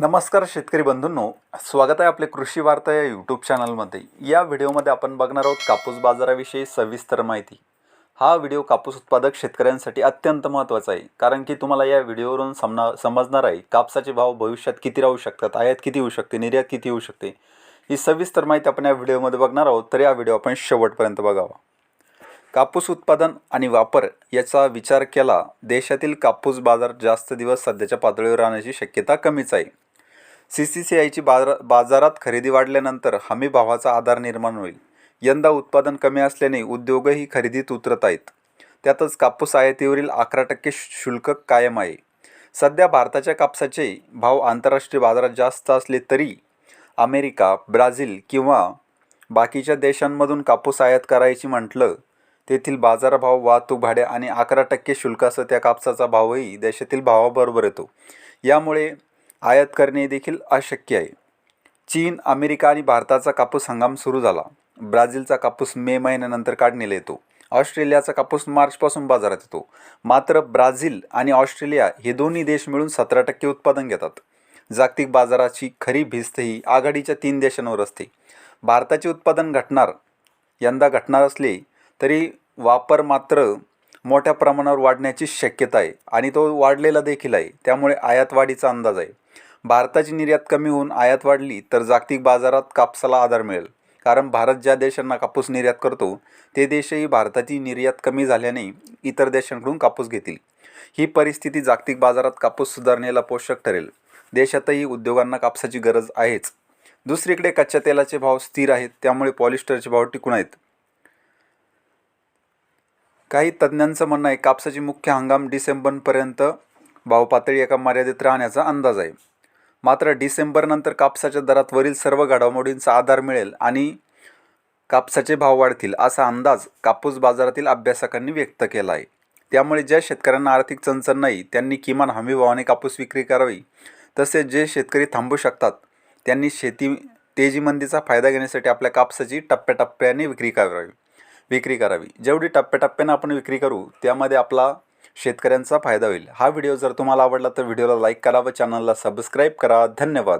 नमस्कार शेतकरी बंधूंनो स्वागत आहे आपले कृषी वार्ता या यूट्यूब चॅनलमध्ये या व्हिडिओमध्ये आपण बघणार आहोत कापूस बाजाराविषयी सविस्तर माहिती. हा व्हिडिओ कापूस उत्पादक शेतकऱ्यांसाठी अत्यंत महत्त्वाचा आहे कारण की तुम्हाला या व्हिडिओवरून समना समजणार आहे कापसाचे भाव भविष्यात किती राहू शकतात आयात किती होऊ शकते निर्यात किती होऊ शकते. ही सविस्तर माहिती आपण या व्हिडिओमध्ये बघणार आहोत तर या व्हिडिओ आपण शेवटपर्यंत बघावा. कापूस उत्पादन आणि वापर याचा विचार केला देशातील कापूस बाजार जास्त दिवस सध्याच्या पातळीवर राहण्याची शक्यता कमीच आहे. सी सी सी आयची बाजार बाजारात खरेदी वाढल्यानंतर हमी भावाचा आधार निर्माण होईल. यंदा उत्पादन कमी असल्याने उद्योगही खरेदीत उतरत आहेत. त्यातच कापूस आयातीवरील अकरा टक्के शुल्क कायम आहे. सध्या भारताच्या कापसाचे भाव आंतरराष्ट्रीय बाजारात जास्त असले तरी अमेरिका ब्राझील किंवा बाकीच्या देशांमधून कापूस आयात करायची म्हटलं तेथील बाजारभाव वाहतूक भाडे आणि अकरा टक्के शुल्कासह त्या कापसाचा भावही देशातील भावाबरोबर येतो. यामुळे आयात करणे देखील अशक्य आहे. चीन अमेरिका आणि भारताचा कापूस हंगाम सुरू झाला. ब्राझीलचा कापूस मे महिन्यानंतर काढणीला येतो. ऑस्ट्रेलियाचा कापूस मार्चपासून बाजारात येतो. मात्र ब्राझील आणि ऑस्ट्रेलिया हे दोन्ही देश मिळून सतरा टक्के उत्पादन घेतात. जागतिक बाजाराची खरी भिस्त ही आघाडीच्या तीन देशांवर असते. भारताचे उत्पादन घटणार यंदा घटणार असले तरी वापर मात्र मोठ्या प्रमाणावर वाढण्याची शक्यता आहे आणि तो वाढलेला देखील आहे. त्यामुळे आयात वाढीचा अंदाज आहे. भारताची निर्यात कमी होऊन आयात वाढली तर जागतिक बाजारात कापसाला आधार मिळेल. कारण भारत ज्या देशांना कापूस निर्यात करतो ते देशही भारताची निर्यात कमी झाल्याने इतर देशांकडून कापूस घेतील. ही परिस्थिती जागतिक बाजारात कापूस सुधारणेला पोषक ठरेल. देशातही उद्योगांना कापसाची गरज आहेच. दुसरीकडे कच्च्या तेलाचे भाव स्थिर आहेत त्यामुळे पॉलिस्टरचे भाव टिकून आहेत. काही तज्ज्ञांचं म्हणणं आहे कापसाची मुख्य हंगाम डिसेंबरपर्यंत भावपातळी एका मर्यादित राहण्याचा अंदाज आहे. मात्र डिसेंबरनंतर कापसाच्या दरात वरील सर्व घडामोडींचा आधार मिळेल आणि कापसाचे भाव वाढतील असा अंदाज कापूस बाजारातील अभ्यासकांनी व्यक्त केला आहे त्यामुळे ज्या शेतकऱ्यांना आर्थिक चणचण नाही त्यांनी किमान हमी भावाने कापूस विक्री करावी. तसेच जे शेतकरी थांबू शकतात त्यांनी शेती तेजीमंदीचा फायदा घेण्यासाठी आपल्या कापसाची टप्प्याटप्प्याने विक्री करावी. विक्री करावी. जेवढी टप्प्याटप्प्यानं आपण विक्री करू त्यामध्ये आपला शेतकऱ्यांचा फायदा होईल. हा व्हिडिओ जर तुम्हाला आवडला तर व्हिडिओला लाईक करा व चॅनलला सबस्क्राईब करा. धन्यवाद.